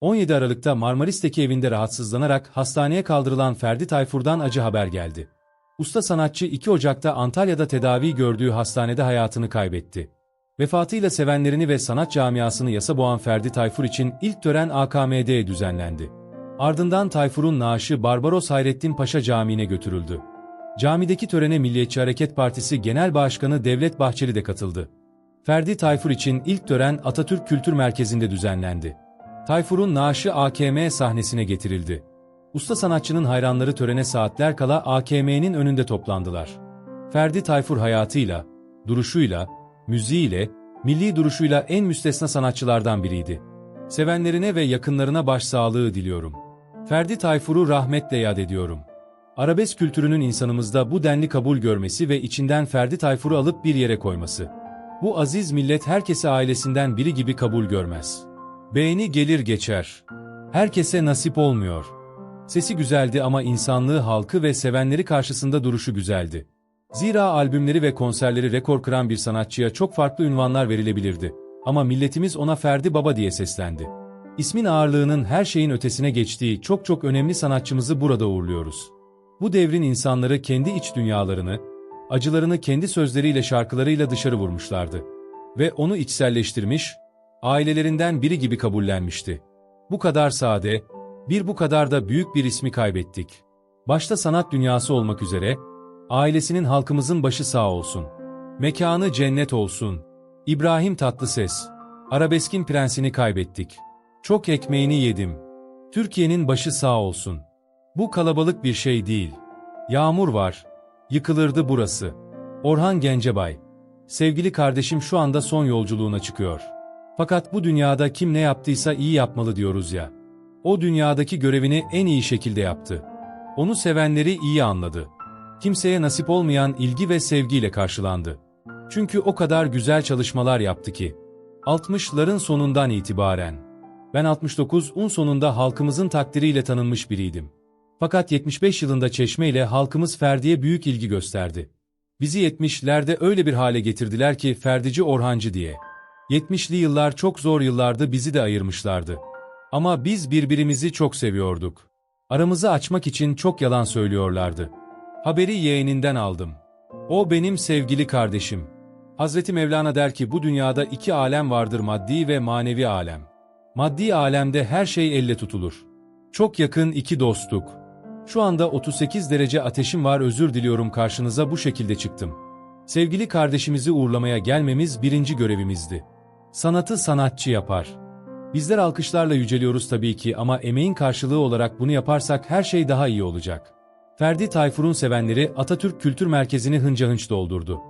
17 Aralık'ta Marmaris'teki evinde rahatsızlanarak hastaneye kaldırılan Ferdi Tayfur'dan acı haber geldi. Usta sanatçı 2 Ocak'ta Antalya'da tedavi gördüğü hastanede hayatını kaybetti. Vefatıyla sevenlerini ve sanat camiasını yasa boğan Ferdi Tayfur için ilk tören AKM'de düzenlendi. Ardından Tayfur'un naaşı Barbaros Hayrettin Paşa Camii'ne götürüldü. Camideki törene Milliyetçi Hareket Partisi Genel Başkanı Devlet Bahçeli de katıldı. Ferdi Tayfur için ilk tören Atatürk Kültür Merkezi'nde düzenlendi. Tayfur'un naaşı AKM sahnesine getirildi. Usta sanatçının hayranları törene saatler kala AKM'nin önünde toplandılar. Ferdi Tayfur hayatıyla, duruşuyla, müziğiyle, milli duruşuyla en müstesna sanatçılardan biriydi. Sevenlerine ve yakınlarına başsağlığı diliyorum. Ferdi Tayfur'u rahmetle yad ediyorum. Arabesk kültürünün insanımızda bu denli kabul görmesi ve içinden Ferdi Tayfur'u alıp bir yere koyması. Bu aziz millet herkese ailesinden biri gibi kabul görmez. Beğeni gelir geçer. Herkese nasip olmuyor. Sesi güzeldi ama insanlığı halkı ve sevenleri karşısında duruşu güzeldi. Zira albümleri ve konserleri rekor kıran bir sanatçıya çok farklı ünvanlar verilebilirdi. Ama milletimiz ona Ferdi Baba diye seslendi. İsmin ağırlığının her şeyin ötesine geçtiği çok çok önemli sanatçımızı burada uğurluyoruz. Bu devrin insanları kendi iç dünyalarını, acılarını kendi sözleriyle şarkılarıyla dışarı vurmuşlardı. Ve onu içselleştirmiş, ailelerinden biri gibi kabullenmişti. Bu kadar sade, bir bu kadar da büyük bir ismi kaybettik. Başta sanat dünyası olmak üzere, ailesinin halkımızın başı sağ olsun. Mekanı cennet olsun. İbrahim Tatlıses, arabeskin prensini kaybettik. Çok ekmeğini yedim. Türkiye'nin başı sağ olsun. Bu kalabalık bir şey değil. Yağmur var. Yıkılırdı burası. Orhan Gencebay. Sevgili kardeşim şu anda son yolculuğuna çıkıyor. Fakat bu dünyada kim ne yaptıysa iyi yapmalı diyoruz ya. O dünyadaki görevini en iyi şekilde yaptı. Onu sevenleri iyi anladı. Kimseye nasip olmayan ilgi ve sevgiyle karşılandı. Çünkü o kadar güzel çalışmalar yaptı ki. 60'ların sonundan itibaren. Ben 69'un sonunda halkımızın takdiriyle tanınmış biriydim. Fakat 75 yılında Çeşme ile halkımız Ferdi'ye büyük ilgi gösterdi. Bizi 70'lerde öyle bir hale getirdiler ki Ferdici Orhancı diye. 70'li yıllar çok zor yıllardı bizi de ayırmışlardı. Ama biz birbirimizi çok seviyorduk. Aramızı açmak için çok yalan söylüyorlardı. Haberi yeğeninden aldım. O benim sevgili kardeşim. Hazreti Mevlana der ki bu dünyada iki alem vardır maddi ve manevi alem. Maddi alemde her şey elle tutulur. Çok yakın iki dostluk. Şu anda 38 derece ateşim var özür diliyorum karşınıza bu şekilde çıktım. Sevgili kardeşimizi uğurlamaya gelmemiz birinci görevimizdi. Sanatı sanatçı yapar. Bizler alkışlarla yüceliyoruz tabii ki ama emeğin karşılığı olarak bunu yaparsak her şey daha iyi olacak. Ferdi Tayfur'un sevenleri Atatürk Kültür Merkezi'ni hınca hınç doldurdu.